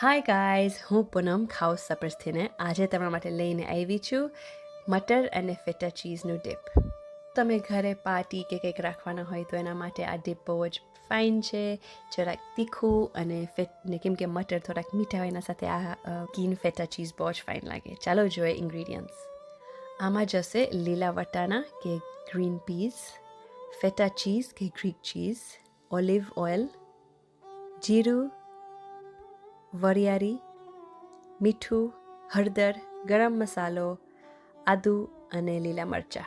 Hi guys હું પૂનમ, ખાઉસ સપર્સથીને આજે તમારા માટે લઈને આવી છું મટર અને ફેટા ચીઝનું ડીપ તમે ઘરે પાર્ટી કે કંઈક રાખવાના હોય તો એના માટે આ ડીપ બહુ જ ફાઇન છે. જરાક તીખું અને ફેટ, ને કેમ કે મટર થોડાક મીઠા હોય એના સાથે આ કીન ફેટા ચીઝ બહુ જ ફાઇન લાગે. ચાલો જોઈએ ઇન્ગ્રીડિયન્ટ્સ આમાં જશે લીલા વટાણા કે ગ્રીન પીસ ફેટા ચીઝ કે ગ્રીક ચીઝ ઓલિવ ઓઇલ જીરું વરિયાળી મીઠું, હળદર, ગરમ મસાલો, આદુ અને લીલા મરચાં.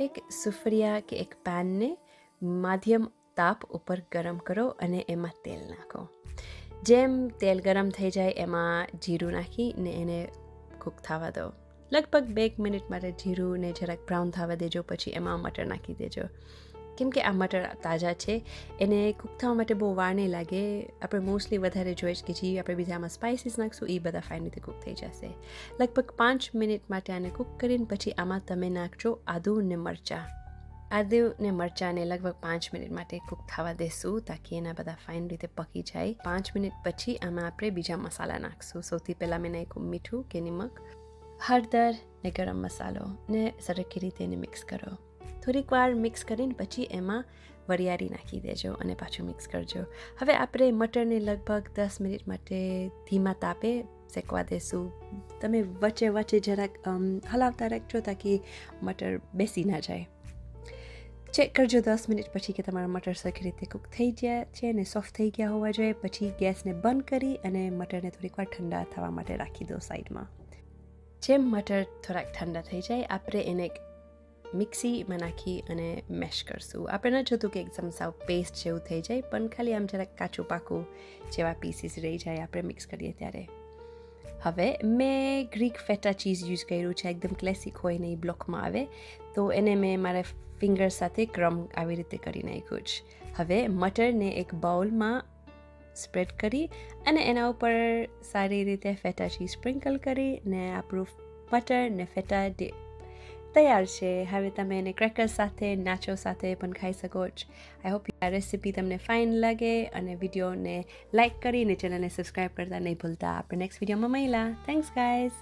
એક સુફરિયા કે એક પેનને માધ્યમ તાપ ઉપર ગરમ કરો અને એમાં તેલ નાખો. જેમ તેલ ગરમ થઈ જાય, એમાં જીરું નાખી ને એને કૂક થવા દો. લગભગ બે મિનિટ માટે જીરું ને જરાક બ્રાઉન થવા દેજો, પછી એમાં મટર નાખી દેજો. કેમ કે આ મટર તાજા છે, એને કૂક થવા માટે બહુ વાર નહીં લાગે. આપણે મોસ્ટલી વધારે જોઈએ કે જે આપણે બીજામાં સ્પાઇસીસ નાખશું એ બધા ફાઇન રીતે કૂક થઈ જશે. લગભગ પાંચ મિનિટ માટે આને કૂક કરીને પછી આમાં તમે નાખજો આદુ ને મરચાં. આદુ ને મરચાંને લગભગ પાંચ મિનિટ માટે કૂક થવા દેશું તાકી એના બધા ફાઇન રીતે પકી જાય. પાંચ મિનિટ પછી આમાં આપણે બીજા મસાલા નાખશું. સૌથી પહેલાં મેં નાખ્યું મીઠું કે નિમક, હળદર ને ગરમ મસાલો ને સરખી રીતે એને મિક્સ કરો. થોડીક વાર મિક્સ કરીને પછી એમાં વરિયાળી નાખી દેજો અને પાછું મિક્સ કરજો. હવે આપણે મટરને લગભગ દસ મિનિટ માટે ધીમા તાપે શેકવા દેશું. તમે વચ્ચે વચ્ચે જરાક હલાવતા રાખજો તાકી મટર બેસી ના જાય. ચેક કરજો દસ મિનિટ પછી કે તમારા મટર સરખી રીતે કૂક થઈ ગયા છે અને સોફ્ટ થઈ ગયા હોવા જોઈએ. પછી ગેસને બંધ કરી અને મટરને થોડીક વાર ઠંડા થવા માટે રાખી દો સાઈડમાં જેમ મટર થોડાક ઠંડા થઈ જાય, આપણે એને મિક્સીમાં નાખી અને મેશ કરશું. આપણે ન જોતું કે એકદમ સાવ પેસ્ટ જેવું થઈ જાય, પણ ખાલી આમ જરાક કાચું પાકું જેવા પીસીસ રહી જાય આપણે મિક્સ કરીએ ત્યારે. હવે મેં ગ્રીક ફેટા ચીઝ યુઝ કર્યું છે, એકદમ ક્લેસિક હોય ને એ બ્લોકમાં આવે, તો એને મેં મારા ફિંગર સાથે ક્રમ આવી રીતે કરી નાખ્યું છે હવે મટરને એક બાઉલમાં સ્પ્રેડ કરી અને એના ઉપર સારી રીતે ફેટા ચીઝ સ્પ્રિંકલ કરી ને આપણું મટર ને ફેટા તૈયાર છે. હવે તમે એને ક્રેકર સાથે નાચો સાથે પણ ખાઈ શકો છો આઈ હોપ આ રેસીપી તમને ફાઇન લાગે અને વિડીયોને લાઇક કરીને ચેનલને સબસ્ક્રાઈબ કરતા નહીં ભૂલતા. આપણે નેક્સ્ટ વિડીયોમાં મળીલા. Thanks guys